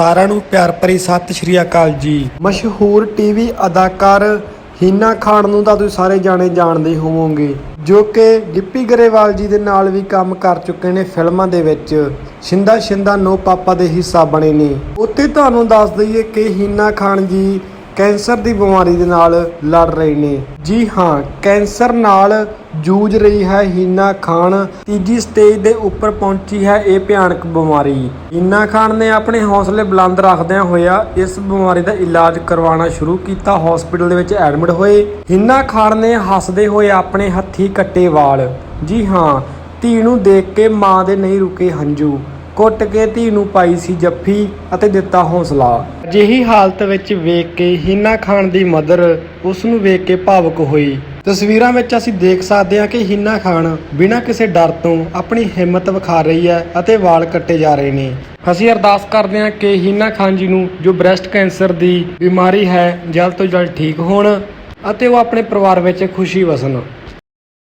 ਸਾਰਿਆਂ ਨੂੰ ਪਿਆਰ ਭਰੀ ਸਤਿ ਸ਼੍ਰੀ ਅਕਾਲ ਜੀ। ਮਸ਼ਹੂਰ ਟੀਵੀ ਅਦਾਕਾਰ ਹੀਨਾ ਖਾਨ ਨੂੰ ਤਾਂ ਤੁਸੀਂ ਸਾਰੇ ਜਾਣੇ ਜਾਣਦੇ ਹੋਵੋਗੇ, ਜੋ ਕਿ ਗਿੱਪੀ ਗਰੇਵਾਲ ਜੀ ਦੇ ਨਾਲ ਵੀ ਕੰਮ ਕਰ ਚੁੱਕੇ ਨੇ ਫਿਲਮਾਂ ਦੇ ਵਿੱਚ। ਸ਼ਿੰਦਾ ਸ਼ਿੰਦਾ ਨੋ ਪਾਪਾ ਦੇ ਹਿੱਸਾ ਬਣੇ ਨੇ। ਉੱਥੇ ਤੁਹਾਨੂੰ ਦੱਸ ਦਈਏ ਕਿ ਹੀਨਾ ਖਾਨ ਜੀ ਕੈਂਸਰ ਦੀ ਬਿਮਾਰੀ ਦੇ ਨਾਲ ਲੜ ਰਹੇ ਨੇ। ਜੀ ਹਾਂ, ਕੈਂਸਰ ਨਾਲ ਜੂਝ ਰਹੀ ਹੈ ਹੀਨਾ ਖਾਨ। ਤੀਜੀ ਸਟੇਜ ਦੇ ਉੱਪਰ ਪਹੁੰਚੀ ਹੈ ਇਹ ਭਿਆਨਕ ਬਿਮਾਰੀ। ਹੀਨਾ ਖਾਨ ਨੇ ਆਪਣੇ ਹੌਸਲੇ ਬੁਲੰਦ ਰੱਖਦਿਆਂ ਹੋਇਆ ਇਸ ਬਿਮਾਰੀ ਦਾ ਇਲਾਜ ਕਰਵਾਉਣਾ ਸ਼ੁਰੂ ਕੀਤਾ। ਹਸਪੀਟਲ ਦੇ ਵਿੱਚ ਐਡਮਿਟ ਹੋਏ। ਹੀਨਾ ਖਾਨ ਨੇ ਹੱਸਦੇ ਹੋਏ ਆਪਣੇ ਹੱਥੀ ਕੱਟੇ ਵਾਲ। ਜੀ ਹਾਂ, ਧੀ ਨੂੰ ਦੇਖ ਕੇ ਮਾਂ ਦੇ ਨਹੀਂ ਰੁਕੇ ਹੰਝੂ। ਕੁੱਟ ਕੇ ਧੀ ਨੂੰ ਪਾਈ ਸੀ ਜੱਫੀ ਅਤੇ ਦਿੱਤਾ ਹੌਸਲਾ। ਅਜਿਹੀ ਹਾਲਤ ਵਿੱਚ ਵੇਖ ਕੇ ਹੀਨਾ ਖਾਨ ਦੀ ਮਦਰ ਉਸ ਨੂੰ ਵੇਖ ਕੇ ਭਾਵੁਕ ਹੋਈ। ਤਸਵੀਰਾਂ ਵਿੱਚ ਅਸੀਂ ਦੇਖ ਸਕਦੇ ਹਾਂ ਕਿ ਹੀਨਾ ਖਾਨ ਬਿਨਾਂ ਕਿਸੇ ਡਰ ਤੋਂ ਆਪਣੀ ਹਿੰਮਤ ਵਿਖਾ ਰਹੀ ਹੈ ਅਤੇ ਵਾਲ ਕੱਟੇ ਜਾ ਰਹੇ ਨੇ। ਅਸੀਂ ਅਰਦਾਸ ਕਰਦੇ ਹਾਂ ਕਿ ਹੀਨਾ ਖਾਨ ਜੀ ਨੂੰ ਜੋ ਬ੍ਰੈਸਟ ਕੈਂਸਰ ਦੀ ਬਿਮਾਰੀ ਹੈ, ਜਲਦ ਤੋਂ ਜਲਦ ਠੀਕ ਹੋਣ ਅਤੇ ਉਹ ਆਪਣੇ ਪਰਿਵਾਰ ਵਿੱਚ ਖੁਸ਼ੀ ਵਸਣ।